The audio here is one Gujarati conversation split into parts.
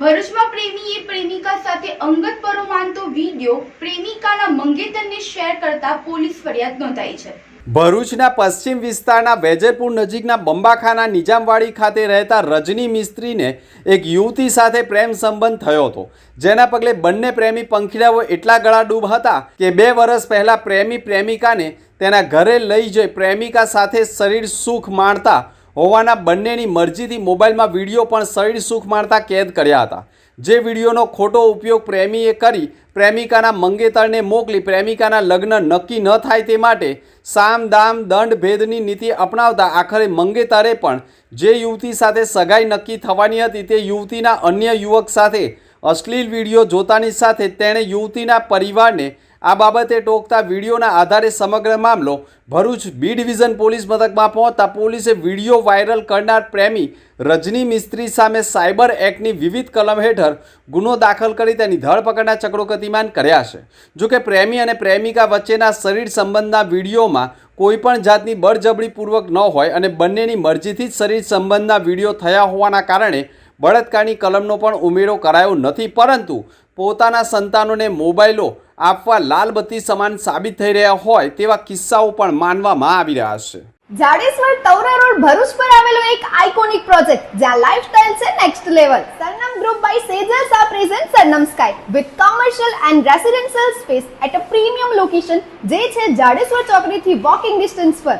ભરૂચમાં પ્રેમીએ પ્રેમિકા સાથે અંગત પરો માનતો વીડિયો પ્રેમિકાના મંગેતરને શેર કરતા પોલીસ ફરિયાદ નોંધાઈ છે. ભરૂચના પશ્ચિમ વિસ્તારના વેજરપુર નજીકના બંબાખાના નિજામવાડી ખાતે રહેતા રજની મિસ્ત્રીને એક યુવતી સાથે પ્રેમ સંબંધ થયો હતો. જેના પગલે બંને પ્રેમી પંખીડાઓ એટલા ગળાડૂબ હતા કે બે વર્ષ પહેલાં પ્રેમી પ્રેમિકાને તેના ઘરે લઈ જઈ પ્રેમિકા સાથે શરીર સુખ માણતા હોવાના બંનેની મરજીથી મોબાઈલમાં વીડિયો પણ શરીર સુખ માણતા કેદ કર્યા હતા. જે વિડીયોનો ખોટો ઉપયોગ પ્રેમીએ કરી, પ્રેમિકાના મંગેતરને મોકલી, પ્રેમિકાના લગ્ન નક્કી ન થાય તે માટે સામ દામ દંડ ભેદની નીતિ અપનાવતા આખરે મંગેતરે પણ જે યુવતી સાથે સગાઈ નક્કી થવાની હતી તે યુવતીના અન્ય યુવક સાથે અશ્લીલ વીડિયો જોતાની સાથે તેણે યુવતીના પરિવારને આ બાબતે ટોકતા વિડીયોના આધારે સમગ્ર મામલો ભરૂચ બી ડિવિઝન પોલીસ મથકમાં પહોંચતા પોલીસે વીડિયો વાયરલ કરનાર પ્રેમી રજની મિસ્ત્રી સામે સાયબર એક્ટની વિવિધ કલમ હેઠળ ગુનો દાખલ કરી તેની ધરપકડના ચક્રો ગતિમાન કર્યા છે. જોકે પ્રેમી અને પ્રેમિકા વચ્ચેના શરીર સંબંધના વિડીયોમાં કોઈપણ જાતની બળજબડીપૂર્વક ન હોય અને બંનેની મરજીથી જ શરીર સંબંધના વીડિયો થયા હોવાના કારણે બળાત્કારની કલમનો પણ ઉમેરો કરાયો નથી. પરંતુ પોતાના સંતાનોને મોબાઈલો આપવા લાલબત્તી સમાન સાબિત થઈ રહ્યા હોય તેવા કિસ્સાઓ પણ માનવામાં આવી રહ્યા છે. જાડેશ્વર તવરા રોડ ભરૂચ પર આવેલો એક આઇકોનિક પ્રોજેક્ટ જ્યાં લાઇફસ્ટાઇલ છે next level Sarnam group by સેજર્સ આ present Sarnam sky with commercial and residential space at a premium location જે છે જાડેશ્વર ચોકડીથી વોકિંગ ડિસ્ટન્સ પર.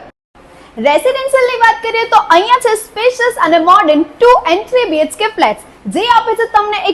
રેસિડેન્શિયલની વાત કરીએ તો અહીંયા છે સ્પેશિયસ અને modern two and three BHK flats જે આપે છે તમને એક